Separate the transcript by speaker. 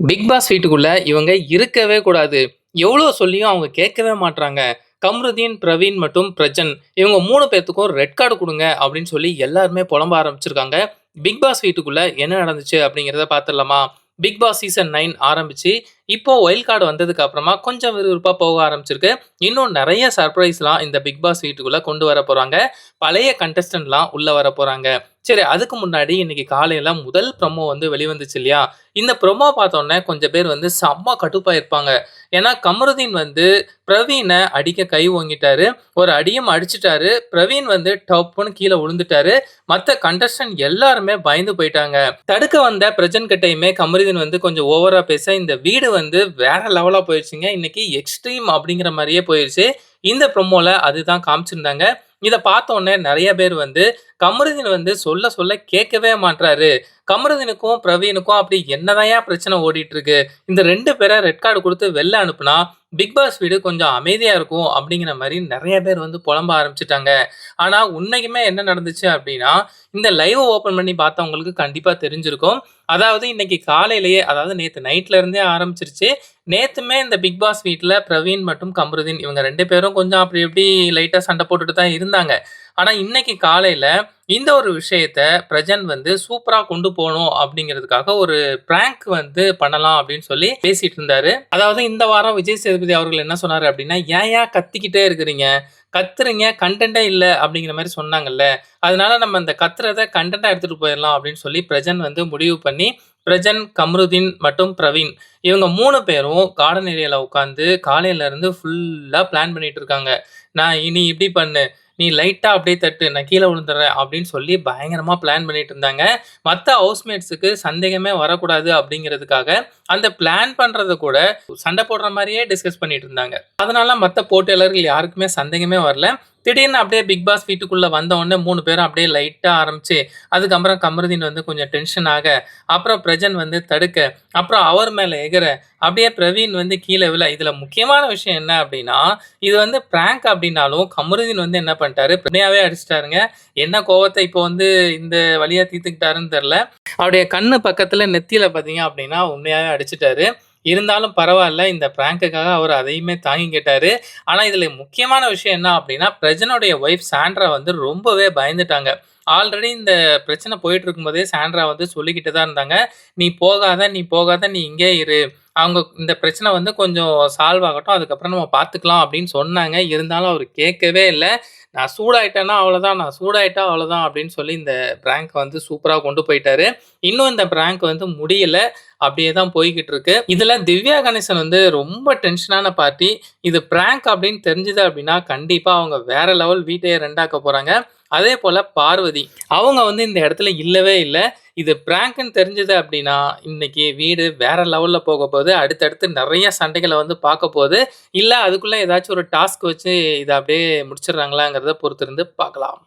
Speaker 1: Big pass வீட்டுக்குள்ள இவங்க இருக்கவே கூடாது. எவ்வளோ சொல்லியும் அவங்க கேட்கவே மாட்றாங்க. கம்ருதீன், பிரவீன் மற்றும் பிரஜன் இவங்க மூணு பேர்த்துக்கும் ரெட் கார்டு கொடுங்க அப்படின்னு சொல்லி எல்லாருமே புலம்ப ஆரம்பிச்சிருக்காங்க. பிக் பாஸ் வீட்டுக்குள்ள என்ன நடந்துச்சு அப்படிங்கிறத பார்த்துடலாமா? பிக் பாஸ் சீசன் நைன் ஆரம்பிச்சு, இப்போ வைல்ட் கார்டு வந்ததுக்கு அப்புறமா கொஞ்சம் விறுவிறுப்பாக போக ஆரம்பிச்சிருக்கு. இன்னும் நிறைய சர்ப்ரைஸ்லாம் இந்த பிக் பாஸ் வீட்டுக்குள்ள கொண்டு வர போறாங்க. பழைய கண்டஸ்டன்ட்லாம் உள்ள வர போறாங்க. சரி அதுக்கு முன்னாடி இன்னைக்கு காலையில் முதல் ப்ரொமோ வந்து வெளிவந்துச்சு இல்லையா? இந்த ப்ரொமோ பார்த்தோன்னே கொஞ்சம் பேர் வந்து செம்ம கட்டுப்பாயிருப்பாங்க ஏன்னா கமருதீன் வந்து பிரவீனை அடிக்க கை ஓங்கிட்டாரு. ஒரு அடியும் அடிச்சுட்டாரு. பிரவீன் வந்து டப்புன்னு கீழே விழுந்துட்டாரு. மற்ற கண்டஸ்டன்ட் எல்லாருமே பயந்து போயிட்டாங்க. தடுக்க வந்த பிரஜன் கிட்டையுமே கமருதீன் வந்து கொஞ்சம் ஓவரா பேச இந்த வீடு வந்து வேற லெவலா போயிடுச்சுங்க இன்னைக்கு எக்ஸ்ட்ரீம் அப்படிங்கிற மாதிரியே போயிடுச்சு இந்த ப்ரோமோல அதுதான் காமிச்சிருந்தாங்க. இதை பார்த்தோன்னே நிறைய பேர் வந்து கமருதீன் வந்து சொல்ல சொல்ல கேட்கவே மாட்றாரு. கமருதீனுக்கும், பிரவீனுக்கும் அப்படி என்னதான் பிரச்சனை ஓடிட்டு இருக்கு? இந்த ரெண்டு பேரை ரெட் கார்டு கொடுத்து வெளில அனுப்புனா, பிக் பாஸ் வீடு கொஞ்சம் அமைதியாக இருக்கும் அப்படிங்கிற மாதிரி நிறைய பேர் வந்து புலம்ப ஆரம்பிச்சிட்டாங்க ஆனால் உண்மைக்குமே என்ன நடந்துச்சு அப்படின்னா, இந்த லைவ் ஓப்பன் பண்ணி பார்த்தவங்களுக்கு கண்டிப்பாக தெரிஞ்சிருக்கும். அதாவது இன்னைக்கு காலையிலேயே அதாவது நேற்று நைட்ல இருந்தே ஆரம்பிச்சிருச்சு. நேற்றுமே இந்த பிக் பாஸ் வீட்டில் பிரவீன் மற்றும் கமருதீன் இவங்க ரெண்டு பேரும் கொஞ்சம் அப்படி இப்படி லைட்டாக சண்டை போட்டுட்டு தான் இருந்தாங்க. ஆனால் இன்னைக்கு காலையில் இந்த ஒரு விஷயத்த பிரஜன் வந்து சூப்பராக கொண்டு போகணும் அப்படிங்கிறதுக்காக ஒரு பிராங்க் வந்து பண்ணலாம் அப்படின்னு சொல்லி பேசிட்டு இருந்தாரு. அதாவது இந்த வாரம் விஜய் சேதுபதி அவர்கள் என்ன சொன்னார் அப்படின்னா, ஏன் கத்திக்கிட்டே இருக்கிறீங்க? கத்துறீங்க கன்டென்ட்டே இல்லை அப்படிங்கிற மாதிரி சொன்னாங்கல்ல. அதனால நம்ம அந்த கத்துறத கண்டென்ட்டாக எடுத்துகிட்டு போயிடலாம் அப்படின்னு சொல்லி பிரஜன் வந்து முடிவு பண்ணி, பிரஜன், கம்ருதீன் மற்றும் பிரவீன் இவங்க மூணு பேரும் கார்டன் ஏரியாவில் உட்காந்து காலையிலேருந்து ஃபுல்லாக பிளான் பண்ணிகிட்டு இருக்காங்க. "நான் இனி இப்படி பண்ணு. நீ லைட்டா அப்படியே தட்டு. நான் கீழே விழுந்துடுறேன்" அப்படின்னு சொல்லி பயங்கரமா பிளான் பண்ணிட்டு இருந்தாங்க. மற்ற ஹவுஸ்மேட்ஸுக்கு சந்தேகமே வரக்கூடாது அப்படிங்கிறதுக்காக, அந்த பிளான் பண்றத கூட சண்டை போடுற மாதிரியே டிஸ்கஸ் பண்ணிட்டு இருந்தாங்க. அதனால மற்ற போட்டியாளர்கள் யாருக்குமே சந்தேகமே வரல. திடீர்னு அப்படியே பிக் பாஸ் வீட்டுக்குள்ளே வந்த உடனே 3 பேரும் அப்படியே லைட்டாக ஆரம்பிச்சு, அதுக்கப்புறம் கமருதீன் வந்து கொஞ்சம் டென்ஷன் ஆக, அப்புறம் பிரஜன் வந்து தடுக்க, அப்புறம் அவர் மேலே எகிற, அப்படியே பிரவீன் வந்து கீழே விழ, இதில் முக்கியமான விஷயம் என்ன அப்படின்னா, இது வந்து பிராங்க் அப்படின்னாலும் கமருதீன் வந்து என்ன பண்ணிட்டாரு, உண்மையாவே அடிச்சிட்டாருங்க. என்ன கோவத்தை இப்போ வந்து இந்த வழியாக தீர்த்துக்கிட்டாருன்னு தெரில அவருடைய கண்ணு பக்கத்தில் நெத்தியில் பார்த்தீங்க அப்படின்னா, உண்மையாகவே அடிச்சிட்டாரு. இருந்தாலும் பரவாயில்ல இந்த பிராங்க்குக்காக அவர் அதையுமே தாங்கிக்கிட்டாரு. ஆனால் இதில் முக்கியமான விஷயம் என்ன அப்படின்னா, பிரஜனுடைய ஒய்ஃப் சாண்ட்ரா வந்து ரொம்பவே பயந்துட்டாங்க. ஆல்ரெடி இந்த பிரச்சனை போயிட்டு இருக்கும்போதே சாண்ட்ரா வந்து சொல்லிக்கிட்டு தான் இருந்தாங்க. "நீ போகாத, நீ போகாத. நீ இங்கேயே இரு. அவங்க இந்த பிரச்சனை வந்து கொஞ்சம் சால்வ் ஆகட்டும். அதுக்கப்புறம் நம்ம பார்த்துக்கலாம்" அப்படின்னு சொன்னாங்க. இருந்தாலும் அவர் கேட்கவே இல்லை "நான் சூடாயிட்டேன்னா அவ்வளோதான். நான் சூடாயிட்டா அவ்வளோதான்" அப்படின்னு சொல்லி இந்த பிராங்க்க வந்து சூப்பராக கொண்டு போயிட்டாரு. இன்னும் இந்த பிராங்க் வந்து முடியல. அப்படியே தான் போய்கிட்டு இருக்கு. இதில் திவ்யா கணேசன் வந்து ரொம்ப டென்ஷனான பார்ட்டி. இது பிராங்க் அப்படின்னு தெரிஞ்சுது அப்படின்னா, கண்டிப்பாக அவங்க வேற லெவல் வீட்டையே 2 ஆக்க அதே போல் பார்வதி. அவங்க வந்து இந்த இடத்துல இல்லவே இல்லை இது பிராங்க்னு தெரிஞ்சது அப்படின்னா, இன்னைக்கு வீடு வேற லெவலில் போக போது அடுத்தடுத்து நிறைய சண்டைகளை வந்து பார்க்க போகுது. இல்லை அதுக்குள்ளே ஏதாச்சும் ஒரு டாஸ்க் வச்சு இதை அப்படியே முடிச்சிடுறாங்களாங்கிறத பொறுத்திருந்து பார்க்கலாம்.